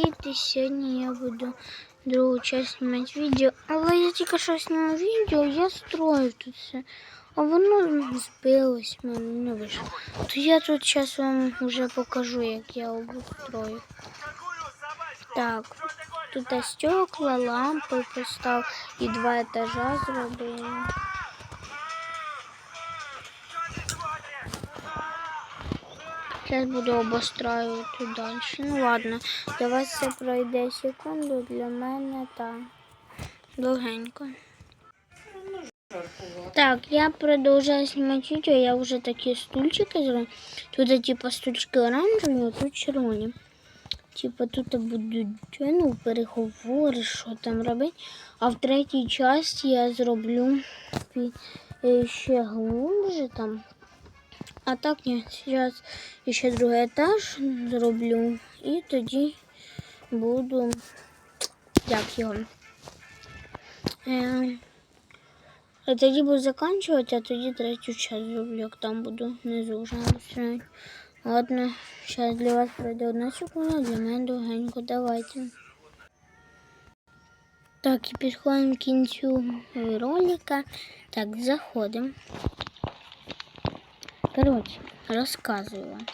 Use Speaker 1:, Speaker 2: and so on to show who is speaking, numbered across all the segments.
Speaker 1: привіт! І сьогодні я буду другу частину знімати відео. Але я тільки що знімав відео, я строю тут все. А воно збилось в мене не вийшло. То я тут зараз вам вже покажу, як я обустрою. Так, тут стекла, лампи постав і два етажа зробили. Зараз буду обостраювати далі. Ну ладно, для вас це пройде секунду, для мене так. Довгенько. Так, я продовжую знімати відео, я вже такі стульчики зробила. Тут типу стульчики оранжеві, а тут червоні. Типа тут будуть ну, переговори, що там робити. А в третій часті я зроблю е, ще глубже там. А так ні, зараз ще другий етаж зроблю і тоді буду як його. Е, а тоді буду закінчувати, а тоді третю часть зроблю, як там буду внизу вже обстрілювати. Ладно, зараз для вас пройде одна секунда, для мене довгенько. Давайте. Так, і підходимо к кінцю ролика. Так, заходимо. Короче, розказую вам.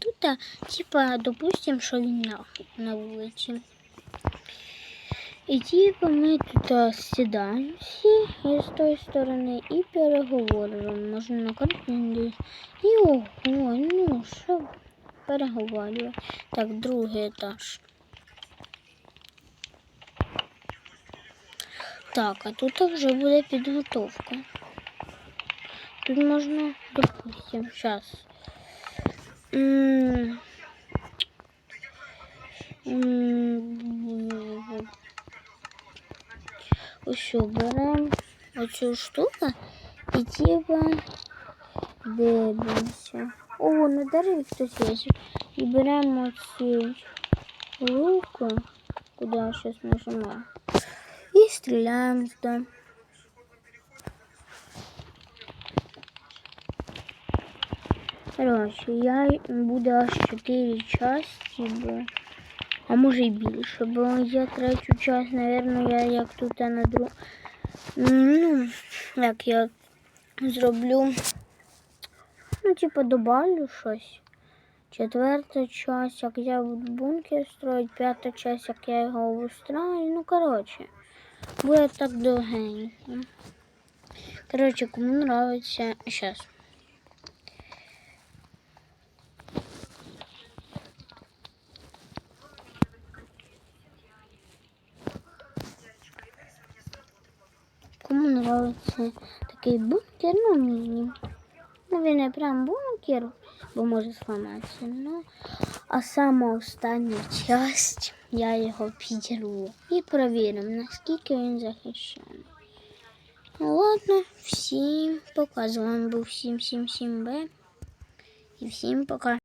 Speaker 1: Тут, типа, допустим, що він на, вулиці. І типа ми тут сідаємо всі з тої сторони і переговоримо. Можна на картинці. І ого, ну що переговорювати. Так, другий етаж. Так, а тут вже буде підготовка. Тут можно, допустим, сейчас. Ось беремо оцю штуку і типа дивимося. О, на дереві хтось є. І беремо цю луку, куди я зараз нажимаю, і стріляємо сюди. Коротше, я буду аж 4 часті, бо... а може і більше, бо я третю часть, напевно, я як тут на друг... Ну, як я зроблю, ну, типу, добавлю щось. Четверта часть, як я буду бункер строить, п'ята часть, як я його устраю. Ну, коротше, буде так довгенько. Коротше, кому нравиться, зараз. Нравится такий бункер, ну міні. Ну, він не прям бункер, бо може сломатися. Ну, а сама остання часть я його підірву і перевіримо, наскільки він захищений. Ну ладно, всім пока. З вами був 777Б. І всім пока.